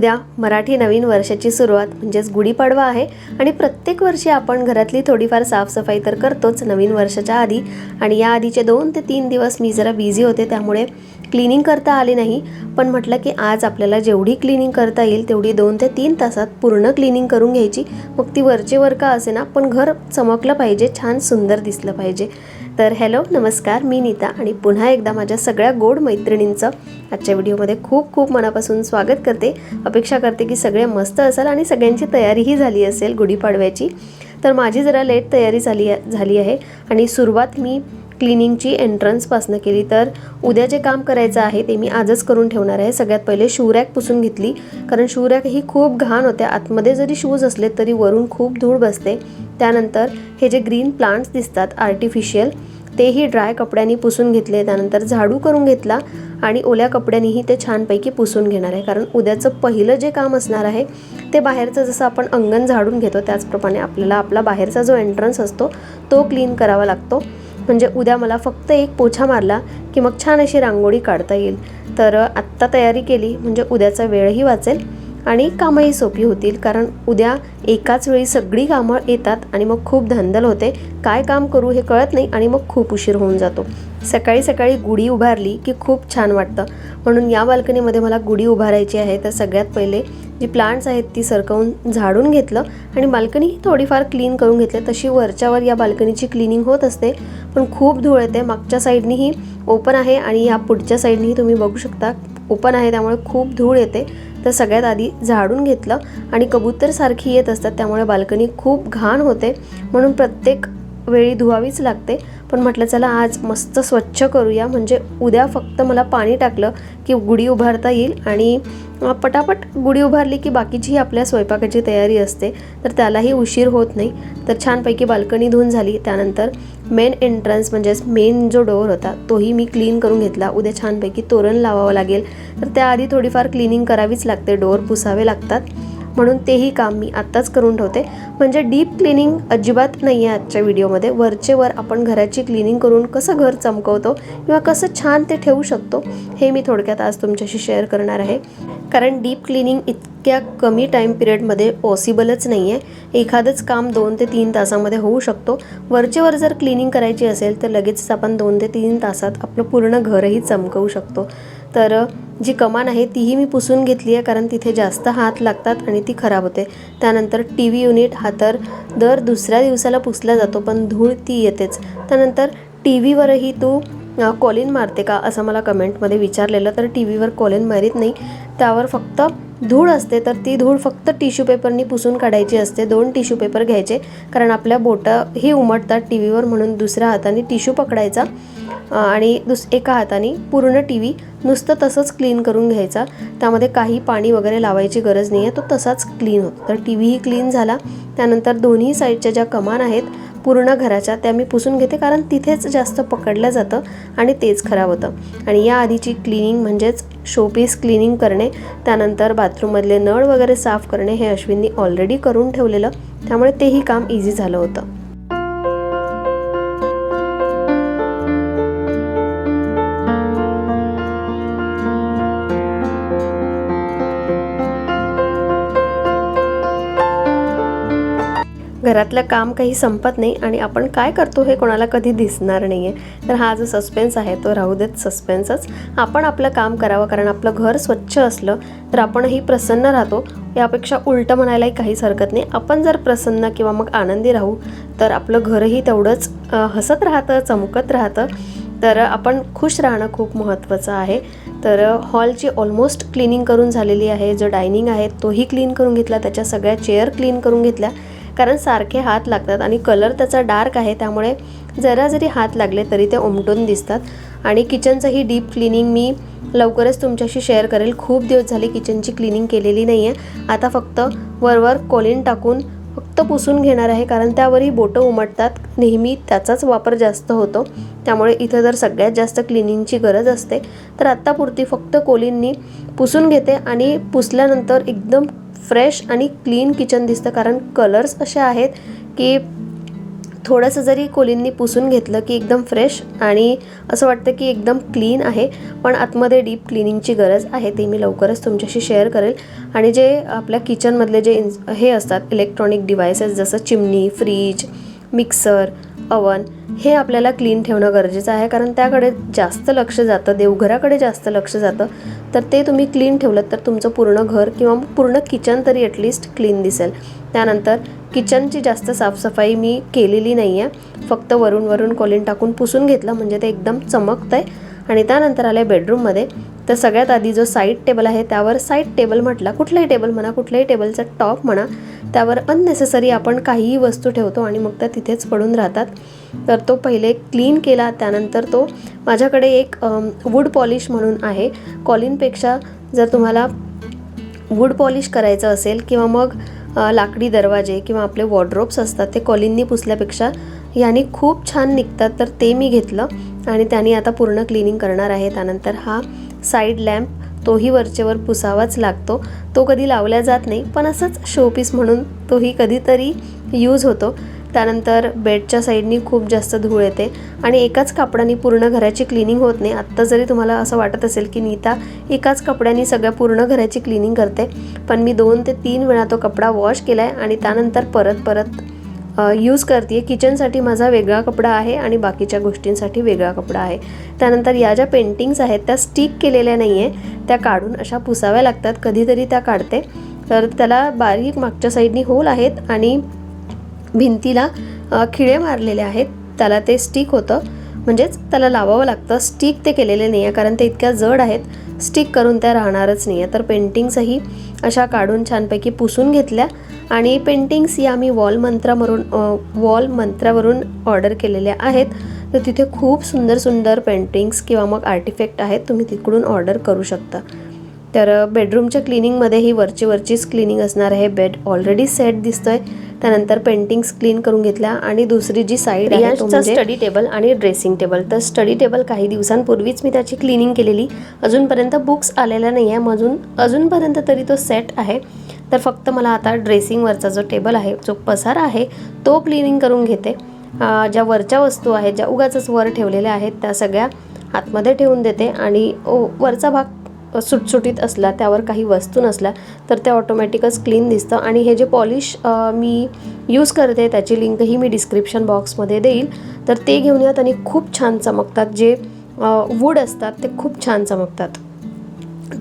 उद्या मराठी नवीन वर्षाची सुरुवात म्हणजेच गुढीपाडवा आहे. आणि प्रत्येक वर्षी आपण घरातली थोडीफार साफसफाई तर करतोच नवीन वर्षाच्या आधी. आणि या आधीचे दोन ते तीन दिवस मी जरा बिझी होते त्यामुळे क्लिनिंग करता आली नाही पण म्हटलं की आज आपल्याला जेवढी क्लिनिंग करता येईल तेवढी दोन ते तीन तासात पूर्ण क्लिनिंग करून घ्यायची. मग ती वरचे वर का असे ना पण घर चमकलं पाहिजे छान सुंदर दिसलं पाहिजे. तर हॅलो नमस्कार मी नीता आणि पुन्हा एकदा माझ्या सगळ्या गोड मैत्रिणींचं आजच्या व्हिडिओमध्ये खूप खूप मनापासून स्वागत करते. अपेक्षा करते की सगळे मस्त असाल आणि सगळ्यांची तयारीही झाली असेल गुढीपाडव्याची. तर माझी जरा लेट तयारी झाली झाली आहे आणि सुरुवात मी क्लिनिंगची एंट्रन्सपासनं केली. तर उद्या जे काम करायचं आहे ते मी आजच करून ठेवणार आहे. सगळ्यात पहिले शूरॅक पुसून घेतली. कारण शूरॅक ही खूप घाण होत्या आतमध्ये जरी शूज असले तरी वरून खूप धूळ बसते. त्यानंतर हे जे ग्रीन प्लांट्स दिसतात आर्टिफिशियल तेही ड्राय कपड्यांनी पुसून घेतले. त्यानंतर झाडू करून घेतला आणि ओल्या कपड्यांनीही ते छानपैकी पुसून घेणार आहे. कारण उद्याचं पहिलं जे काम असणार आहे ते बाहेरचं जसं आपण अंगण झाडून घेतो त्याचप्रमाणे आपल्याला आपला बाहेरचा जो एंट्रन्स असतो तो क्लीन करावा लागतो. म्हणजे उद्या मला फक्त एक पोछा मारला की मग छान अशी रांगोळी काढता येईल. तर आत्ता तयारी केली म्हणजे उद्याचा वेळही वाचेल आणि कामंही सोपी होतील कारण उद्या एकाच वेळी सगळी कामं येतात आणि मग खूप धांदल होते. काय काम करू हे कळत नाही आणि मग खूप उशीर होऊन जातो. सकाळी सकाळी गुढी उभारली की खूप छान वाटतं. म्हणून या बाल्कनीमध्ये मला गुढी उभारायची आहे. तर सगळ्यात पहिले जी प्लांट्स आहेत ती सरकवून झाडून घेतलं आणि बाल्कनी थोडीफार क्लीन करून घेतली. तशी वरच्यावर या बाल्कनीची क्लिनिंग होत असते पण खूप धूळ येते. मागच्या साईडनीही ओपन आहे आणि या पुढच्या साईडनीही तुम्ही बघू शकता ओपन आहे त्यामुळे खूप धूळ येते. तर सगळ्यात आधी झाडून घेतलं आणि कबूतरसारखी येत असतात त्यामुळे बाल्कनी खूप घाण होते. म्हणून प्रत्येक वेळी धुवावीच लागते. पण म्हटलं चला आज मस्त स्वच्छ करूया. म्हणजे उद्या फक्त मला पाणी टाकलं की गुढी उभारता येईल आणि पटापट गुढी उभारली की बाकीचीही आपल्या स्वयंपाकाची तयारी असते. तर त्यालाही उशीर होत नाही. तर छानपैकी बाल्कनी धुवून झाली. त्यानंतर मेन एंट्रन्स म्हणजेच मेन जो डोअर होता तोही मी क्लीन करून घेतला. उद्या छानपैकी तोरण लावावं लागेल. तर त्याआधी थोडीफार क्लिनिंग करावीच लागते. डोअर पुसावे लागतात. म्हणून तेही काम मी आत्ताच करून ठेवते. म्हणजे डीप क्लिनिंग अजिबात नाही आहे आजच्या व्हिडिओमध्ये. वरचे वर आपण घराची क्लिनिंग करून कसं घर चमकवतो किंवा कसं छान ते ठेवू शकतो हे मी थोडक्यात आज तुमच्याशी शेअर करणार आहे. कारण डीप क्लिनिंग इतक्या कमी टाईम पिरियडमध्ये पॉसिबलच नाही आहे एखादंच काम दोन ते तीन तासामध्ये होऊ शकतो. वरचेवर जर क्लिनिंग करायची असेल तर लगेचच आपण दोन ते तीन तासात आपलं पूर्ण घरही चमकवू शकतो. तर जी कमान आहे तीही मी पुसून घेतली आहे कारण तिथे जास्त हात लागतात आणि ती खराब होते. त्यानंतर टी व्ही युनिट हा तर दर दुसऱ्या दिवसाला पुसला जातो पण धूळ ती येतेच. त्यानंतर टी व्हीवरही तू कॉलिन मारते का असं मला कमेंटमध्ये विचारलेलं तर टी व्हीवर कॉलिन मारीत नाही. त्यावर फक्त धूळ असते तर ती धूळ फक्त टिश्यू पेपरनी पुसून काढायची असते दोन टिश्यू पेपर घ्यायचे कारण आपल्या बोटं ही उमटतात टी व्हीवर म्हणून दुसऱ्या हाताने टिश्यू पकडायचा. आणि दुस एका हाताने पूर्ण टी व्ही नुसतं तसंच क्लीन करून घ्यायचा. त्यामध्ये काही पाणी वगैरे लावायची गरज नाही आहे तो तसाच क्लीन होतो. तर टी व्हीही क्लीन झाला. त्यानंतर दोन्ही साईडच्या ज्या कमान आहेत पूर्ण घराच्या त्या मी पुसून घेते कारण तिथेच जास्त पकडलं जातं आणि तेच खराब होतं. आणि या आधीची क्लिनिंग म्हणजेच शोपीस क्लिनिंग करणे त्यानंतर बाथरूममधले नळ वगैरे साफ करणे हे अश्विननी ऑलरेडी करून ठेवलेलं. त्यामुळे तेही काम इझी झालं होतं. घरातलं काम काही संपत नाही आणि आपण काय करतो हे कोणाला कधी दिसणार नाही आहे तर हा जो सस्पेन्स आहे तो राहू देत सस्पेन्सच आपण आपलं काम करावं कारण आपलं घर स्वच्छ असलं तर आपणही प्रसन्न राहतो. यापेक्षा उलटं म्हणायलाही काहीच हरकत नाही. आपण जर प्रसन्न किंवा मग आनंदी राहू तर आपलं घरही तेवढंच हसत राहतं चमकत राहतं. तर आपण खुश राहणं खूप महत्त्वाचं आहे. तर हॉलची ऑलमोस्ट क्लिनिंग करून झालेली आहे. जो डायनिंग आहे तोही क्लीन करून घेतला. त्याच्या सगळ्या चेअर क्लीन करून घेतल्या. कारण सारखे हात लागतात आणि कलर त्याचा डार्क आहे त्यामुळे जरा जरी हात लागले तरी ते उमटून दिसतात. आणि किचनचंही डीप क्लिनिंग मी लवकरच तुमच्याशी शेअर करेल. खूप दिवस झाले किचनची क्लिनिंग केलेली नाही आहे आता फक्त वरवर कोलिन टाकून फक्त पुसून घेणार आहे कारण त्यावरही बोटं उमटतात. नेहमी त्याचाच वापर जास्त होतो. त्यामुळे इथं जर सगळ्यात जास्त क्लिनिंगची गरज असते तर आत्तापुरती फक्त कोलिननी पुसून घेते आणि पुसल्यानंतर एकदम फ्रेश आणि क्लीन किचन दिसतं. कारण कलर्स असे आहेत की थोडंसं जरी कोलींनी पुसून घेतलं की एकदम फ्रेश आणि असं वाटतं की एकदम क्लीन आहे पण आतमध्ये डीप क्लिनिंगची गरज आहे ते मी लवकरच तुमच्याशी शेअर करेल. आणि जे आपल्या किचनमधले जे इन्स हे असतात इलेक्ट्रॉनिक डिव्हायसेस जसं चिमणी फ्रीज मिक्सर अवन हे आपल्याला क्लीन ठेवणं गरजेचं आहे. कारण त्याकडे जास्त लक्ष जातं देवघराकडे जास्त लक्ष जातं. तर ते तुम्ही क्लीन ठेवलं तर तुमचं पूर्ण घर किंवा पूर्ण किचन तरी ॲटलिस्ट क्लीन दिसेल. त्यानंतर किचनची जास्त साफसफाई मी केलेली नाही आहे फक्त वरून वरून कॉलिन टाकून पुसून घेतलं. म्हणजे ते एकदम चमकतं आहे आणि त्यानंतर आले बेडरूममध्ये तर सगळ्यात आधी जो साईड टेबल आहे त्यावर साईड टेबल म्हटला कुठलाही टेबल म्हणा कुठल्याही टेबलचा टॉप म्हणा त्यावर अननेसेसरी आपण काहीही वस्तू ठेवतो आणि मग त्या तिथेच पडून राहतात. तर तो पहिले क्लीन केला त्यानंतर तो माझ्याकडे एक वूड पॉलिश म्हणून आहे. कॉलिनपेक्षा जर तुम्हाला वूड पॉलिश करायचं असेल किंवा मग लाकडी दरवाजे किंवा आपले वॉर्ड्रोप्स असतात ते कॉलिननी पुसल्यापेक्षा याने खूप छान निघतात. तर ते मी घेतलं. आणि त्यांनी आता पूर्ण क्लिनिंग करणार आहे. त्यानंतर हा साईड लॅम्प तोही वरचेवर पुसावाच लागतो. तो कधी लावला जात नाही पण असंच शोपीस म्हणून तोही कधीतरी यूज होतो. त्यानंतर बेडच्या साईडनी खूप जास्त धूळ येते आणि एकाच कापडाने पूर्ण घराची क्लिनिंग होत नाही. आत्ता जरी तुम्हाला असं वाटत असेल की नीता एकाच कपड्याने सगळ्या पूर्ण घराची क्लिनिंग करते पण मी दोन ते तीन वेळा तो कपडा वॉश केला आहे आणि त्यानंतर परत परत यूज करते किचनसाठी माझा वेगळा कपडा आहे आणि बाकीच्या गोष्टींसाठी वेगळा कपडा आहे. त्यानंतर या ज्या पेंटिंग्स आहेत त्या स्टिक केलेल्या नाही आहे त्या काढून अशा पुसाव्या लागतात. कधीतरी त्या काढते. तर त्याला बारीक मागच्या साईडनी होल आहेत आणि भिंतीला खिळे मारलेले आहेत. त्याला ते स्टिक होतं. म्हणजेच त्याला लावावं लागतं. स्टिक ते केलेले नाही आहे कारण ते इतक्या जड आहेत. स्टिक करून त्या राहणारच नाही आहे तर पेंटिंग्सही अशा काढून छानपैकी पुसून घेतल्या. आणि पेंटिंग्स या मी वॉल मंत्रावरून वॉल मंत्रावरून ऑर्डर केलेल्या आहेत. तर तिथे खूप सुंदर सुंदर पेंटिंग्स किंवा मग आर्टिफॅक्ट आहेत. तुम्ही तिकडून ऑर्डर करू शकता. तर बेडरूमच्या क्लिनिंगमध्ये ही वरची वरचीच क्लिनिंग असणार आहे. बेड ऑलरेडी सेट दिसतोय. त्यानंतर पेंटिंग्स क्लीन करून घेतल्या आणि दुसरी जी साईड आहे तो म्हणजे स्टडी टेबल आणि ड्रेसिंग टेबल तर स्टडी टेबल काही दिवसांपूर्वीच मी त्याची क्लिनिंग केलेली. अजूनपर्यंत बुक्स आलेल्या नाही आहे अजून अजूनपर्यंत तरी तो सेट आहे. तर फक्त मला आता ड्रेसिंगवरचा जो टेबल आहे जो पसारा आहे तो क्लिनिंग करून घेते. ज्या वरच्या वस्तू आहेत ज्या उगाचच वर ठेवलेल्या आहेत त्या सगळ्या आतमध्ये ठेवून देते आणि ओ वरचा भाग सुटसुटीत असला त्यावर काही वस्तू नसल्या तर ते ऑटोमॅटिकच क्लीन दिसतं. आणि हे जे पॉलिश मी यूज करते त्याची लिंकही मी डिस्क्रिप्शन बॉक्समध्ये देईल. तर ते घेऊन यात आणि खूप छान चमकतात. जे वूड असतात ते खूप छान चमकतात.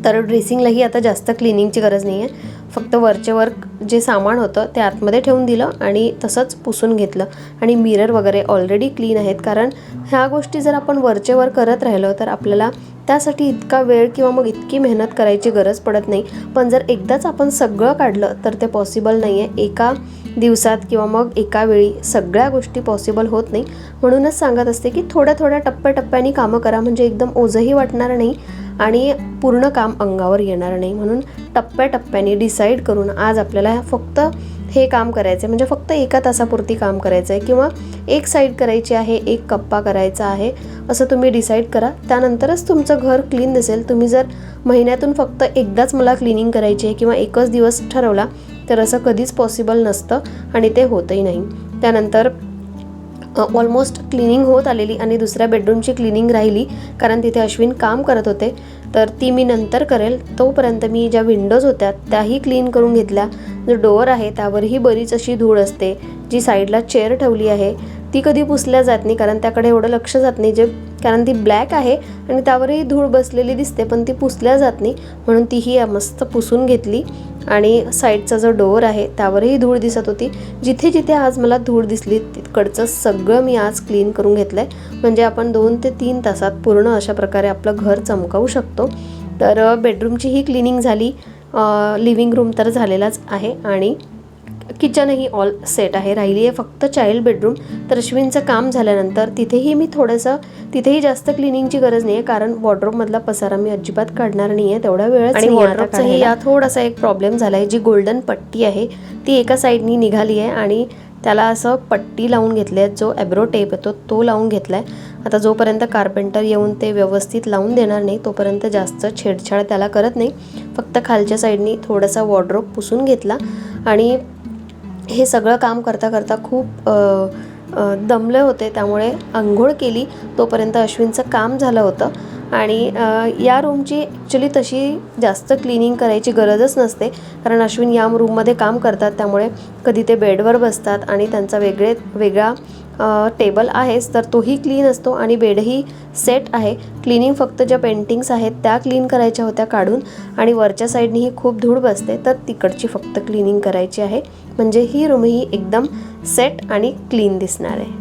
तर ड्रेसिंगलाही आता जास्त क्लिनिंगची गरज नाही आहे फक्त वरचे वर जे सामान होतं ते आतमध्ये ठेवून दिलं आणि तसंच पुसून घेतलं. आणि मिरर वगैरे ऑलरेडी क्लीन आहेत. कारण ह्या गोष्टी जर आपण वरचे वर करत राहिलो तर आपल्याला त्यासाठी इतका वेळ किंवा मग इतकी मेहनत करायची गरज पडत नाही. पण जर एकदाच आपण सगळं काढलं तर ते पॉसिबल नाही आहे एका दिवसात किंवा मग एका वेळी सगळ्या गोष्टी पॉसिबल होत नाही. म्हणूनच सांगत असते की थोड्या थोड्या टप्प्याटप्प्याने कामं करा. म्हणजे एकदम ओझंही वाटणार नाही आणि पूर्ण काम अंगावर येणार नाही. म्हणून टप्प्याटप्प्याने डिसाईड करून आज आपल्याला फक्त हे काम करायचं आहे म्हणजे फक्त एका तासापुरती काम करायचं आहे किंवा एक साईड करायची आहे एक कप्पा करायचा आहे असं तुम्ही डिसाईड करा. त्यानंतरच तुमचं घर क्लीन दिसेल. तुम्ही जर महिन्यातून फक्त एकदाच मला क्लिनिंग करायची आहे किंवा एकच दिवस ठरवला तर असं कधीच पॉसिबल नसतं आणि ते होतही नाही. त्यानंतर ऑलमोस्ट क्लिनिंग होत आलेली आणि दुसऱ्या बेडरूमची क्लिनिंग राहिली कारण तिथे अश्विन काम करत होते. तर ती मी नंतर करेल. तोपर्यंत मी ज्या विंडोज होत्या त्याही क्लीन करून घेतल्या. जो डोअर आहे त्यावरही बरीच अशी धूळ असते जी साईडला चेअर ठेवली आहे. ती कधी पुसल्या जात नाही कारण त्याकडे एवढं लक्ष जात नाही. जे कारण ती ब्लॅक आहे आणि त्यावरही धूळ बसलेली दिसते पण ती पुसल्या जात नाही. म्हणून तीही मस्त पुसून घेतली. आणि साईडचा जो डोअर आहे त्यावरही धूळ दिसत होती. जिथे जिथे आज मला धूळ दिसली तिकडचं सगळं मी आज क्लीन करून घेतलं आहे म्हणजे आपण दोन ते तीन तासात पूर्ण अशा प्रकारे आपलं घर चमकावू शकतो. तर बेडरूमची ही क्लिनिंग झाली. लिव्हिंग रूम तर झालेलाच आहे आणि किचनही ऑल सेट आहे. राहिली आहे फक्त चाइल्ड बेडरूम तर अश्विनचं काम झाल्यानंतर तिथेही मी थोडंसं तिथेही जास्त क्लिनिंगची गरज नाही आहे कारण वॉर्ड्रोबमधला पसारा मी अजिबात काढणार नाही आहे तेवढा वेळ आणि वॉर्ड्रोबचाही या थोडासा एक प्रॉब्लेम झाला आहे जी गोल्डन पट्टी आहे ती एका साईडनी निघाली आहे आणि त्याला असं पट्टी लावून घेतली आहे. जो ॲब्रो टेप येतो तो लावून घेतला आहे आता जोपर्यंत कार्पेंटर येऊन ते व्यवस्थित लावून देणार नाही तोपर्यंत जास्त छेडछाड त्याला करत नाही. फक्त खालच्या साईडनी थोडासा वॉर्ड्रोब पुसून घेतला. आणि हे सगळं काम करता करता खूप दमले होते. त्यामुळे आंघोळ केली. तोपर्यंत अश्विनचं काम झालं होतं. आणि या रूमची ॲक्च्युली तशी जास्त क्लिनिंग करायची गरजच नसते. कारण अश्विन या रूममध्ये काम करतात. त्यामुळे कधी ते बेडवर बसतात आणि त्यांचा वेगळे वेगळा टेबल आहेच. तर तोही क्लीन असतो आणि बेडही सेट आहे. क्लिनिंग फक्त ज्या पेंटिंग्स आहेत त्या क्लीन करायच्या होत्या काढून. आणि वरच्या साईडनीही खूप धूळ बसते. तर तिकडची फक्त क्लिनिंग करायची आहे. म्हणजे ही रूमही एकदम सेट आणि क्लीन दिसणार आहे.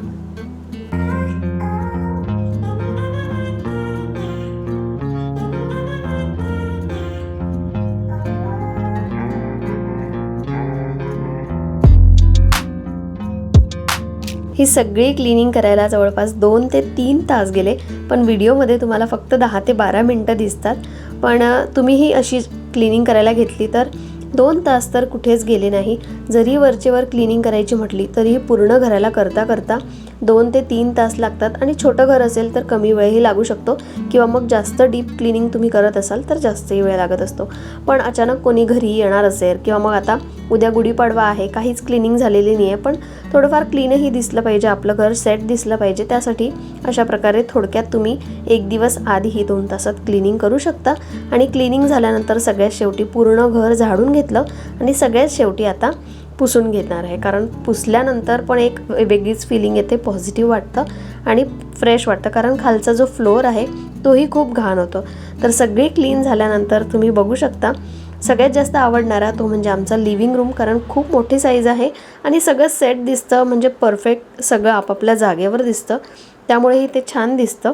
ही सगळी क्लिनिंग करायला जवळपास दोन ते तीन तास गेले पण व्हिडिओमध्ये तुम्हाला फक्त दहा ते बारा मिनटं दिसतात. पण तुम्ही ही अशी क्लिनिंग करायला घेतली तर दोन तास तर कुठेच गेले नाही. जरी वरचेवर क्लिनिंग करायची म्हटली तरीही पूर्ण घराला करता करता दोन ते तीन तास लागतात आणि छोटं घर असेल तर कमी वेळही लागू शकतो किंवा मग जास्त डीप क्लिनिंग तुम्ही करत असाल तर जास्तही वेळ लागत असतो. पण अचानक कोणी घरी येणार असेल किंवा मग आता उद्या गुढीपाडवा आहे काहीच क्लिनिंग झालेली नाही आहे पण थोडंफार क्लीनही दिसलं पाहिजे आपलं घर सेट दिसलं पाहिजे त्यासाठी अशा प्रकारे थोडक्यात तुम्ही एक दिवस आधीही दोन तासात क्लिनिंग करू शकता. आणि क्लिनिंग झाल्यानंतर सगळ्यात शेवटी पूर्ण घर झाडून घेतलं आणि सगळ्यात शेवटी आता पुसून घेणार आहे. कारण पुसल्यानंतर पण एक वेगळीच फिलिंग येते पॉझिटिव्ह वाटतं आणि फ्रेश वाटतं. कारण खालचा जो फ्लोअर आहे तोही खूप घाण होतो. तर सगळी क्लीन झाल्यानंतर तुम्ही बघू शकता सगळ्यात जास्त आवडणारा तो म्हणजे आमचा लिव्हिंग रूम कारण खूप मोठी साईज आहे आणि सगळं सेट दिसतं म्हणजे परफेक्ट सगळं आपापल्या जागेवर दिसतं. त्यामुळेही ते छान दिसतं.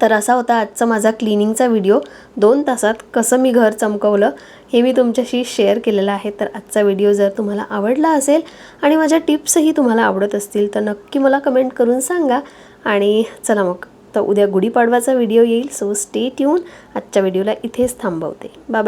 तर असा होता आजचा माझा क्लिनिंगचा व्हिडिओ दोन तासात कसं मी घर चमकवलं हे मी तुमच्याशी शेअर केलेलं आहे. तर आजचा व्हिडिओ जर तुम्हाला आवडला असेल आणि माझ्या टिप्सही तुम्हाला आवडत असतील तर नक्की मला कमेंट करून सांगा. आणि चला मग तर उद्या गुढीपाडवाचा व्हिडिओ येईल. सो स्टे ट्यून आजच्या व्हिडिओला इथेच थांबवते. बाय